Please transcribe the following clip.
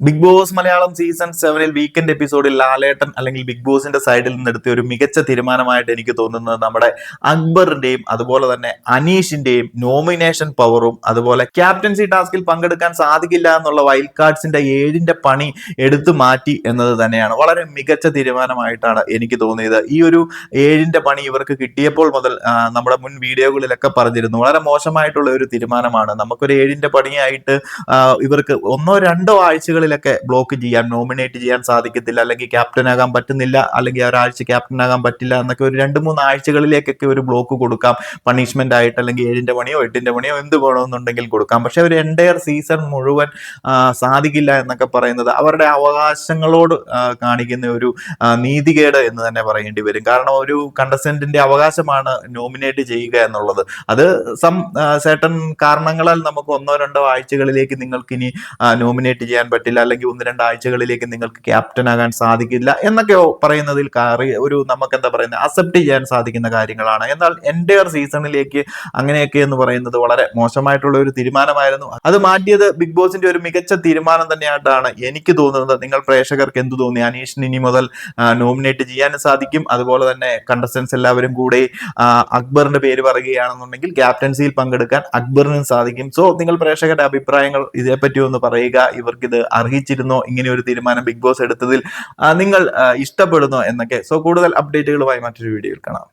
Big boss Malayalam season സെവനിൽ weekend എപ്പിസോഡിൽ ലാലേട്ടൻ അല്ലെങ്കിൽ ബിഗ് ബോസിന്റെ സൈഡിൽ നിന്ന് എടുത്ത ഒരു മികച്ച തീരുമാനമായിട്ട് എനിക്ക് തോന്നുന്നത് നമ്മുടെ അക്ബറിന്റെയും അതുപോലെ തന്നെ അനീഷിന്റെയും നോമിനേഷൻ പവറും അതുപോലെ ക്യാപ്റ്റൻസി ടാസ്കിൽ പങ്കെടുക്കാൻ സാധിക്കില്ല എന്നുള്ള വൈൽഡ് കാർഡ്സിന്റെ ഏഴിന്റെ പണി എടുത്തു മാറ്റി എന്നത് തന്നെയാണ്. വളരെ മികച്ച തീരുമാനമായിട്ടാണ് എനിക്ക് തോന്നിയത്. ഈ ഒരു ഏഴിന്റെ പണി ഇവർക്ക് കിട്ടിയപ്പോൾ മുതൽ നമ്മുടെ മുൻ വീഡിയോകളിലൊക്കെ പറഞ്ഞിരുന്നു. വളരെ മോശമായിട്ടുള്ള ഒരു തീരുമാനമാണ്. നമുക്കൊരു ഏഴിന്റെ പണിയായിട്ട് ഇവർക്ക് ഒന്നോ രണ്ടോ ആഴ്ചകളിലൊക്കെ ബ്ലോക്ക് ചെയ്യാൻ നോമിനേറ്റ് ചെയ്യാൻ സാധിക്കത്തില്ല. അല്ലെങ്കിൽ ക്യാപ്റ്റൻ ആകാൻ പറ്റുന്നില്ല. അല്ലെങ്കിൽ ഒരാഴ്ച ക്യാപ്റ്റൻ ആകാൻ പറ്റില്ല എന്നൊക്കെ ഒരു രണ്ട് മൂന്ന് ആഴ്ചകളിലേക്കൊക്കെ ഒരു ബ്ലോക്ക് കൊടുക്കാം. പണിഷ്മെന്റ് ആയിട്ട് അല്ലെങ്കിൽ ഏഴിന്റെ പണിയോ എട്ടിന്റെ പണിയോ എന്ത് വേണമെന്നുണ്ടെങ്കിൽ കൊടുക്കാം. പക്ഷെ ഒരു എന്റയർ സീസൺ മുഴുവൻ സാധിക്കില്ല എന്നൊക്കെ പറയുന്നത് അവരുടെ അവകാശങ്ങളോട് കാണിക്കുന്ന ഒരു നീതികേട് എന്ന് തന്നെ പറയേണ്ടി വരും. കാരണം ഒരു കണ്ടസ്റ്റന്റിന്റെ അവകാശമാണ് നോമിനേറ്റ് ചെയ്യുക എന്നുള്ളത്. അത് സം സേട്ടൻ കാരണങ്ങളാൽ നമുക്ക് ഒന്നോ രണ്ടോ ആഴ്ചകളിലേക്ക് നിങ്ങൾക്ക് ഇനി നോമിനേറ്റ് ചെയ്യാൻ പറ്റില്ല. അല്ലെങ്കിൽ ഒന്ന് രണ്ടാഴ്ചകളിലേക്ക് നിങ്ങൾക്ക് ക്യാപ്റ്റൻ ആകാൻ സാധിക്കില്ല എന്നൊക്കെ പറയുന്നതിൽ ഒരു നമുക്ക് എന്താ പറയുന്നത് അക്സെപ്റ്റ് ചെയ്യാൻ സാധിക്കുന്ന കാര്യങ്ങളാണ്. എന്നാൽ എന്റെ സീസണിലേക്ക് അങ്ങനെയൊക്കെ എന്ന് പറയുന്നത് വളരെ മോശമായിട്ടുള്ള ഒരു തീരുമാനമായിരുന്നു. അത് മാറ്റിയത് ബിഗ് ബോസിന്റെ ഒരു മികച്ച തീരുമാനം തന്നെയായിട്ടാണ് എനിക്ക് തോന്നുന്നത്. നിങ്ങൾ പ്രേക്ഷകർക്ക് എന്ത് തോന്നി? അനീഷിന് ഇനി മുതൽ നോമിനേറ്റ് ചെയ്യാൻ സാധിക്കും. അതുപോലെ തന്നെ കണ്ടസ്റ്റൻസ് എല്ലാവരും കൂടെ അക്ബറിന്റെ പേര് പറയുകയാണെന്നുണ്ടെങ്കിൽ ക്യാപ്റ്റൻസിയിൽ പങ്കെടുക്കാൻ അക്ബറിനും സാധിക്കും. സോ നിങ്ങൾ പ്രേക്ഷകരുടെ അഭിപ്രായങ്ങൾ ഇതേപ്പറ്റി ഒന്ന് പറയുക. ഇവർക്കിത് അർഹിച്ചിരുന്നോ ഇങ്ങനെ ഒരു തീരുമാനം ബിഗ് ബോസ് എടുത്തതിൽ നിങ്ങൾ ഇഷ്ടപ്പെടുന്നോ എന്നൊക്കെ. സോ കൂടുതൽ അപ്ഡേറ്റുകളുമായി മറ്റൊരു വീഡിയോയിൽ കാണാം.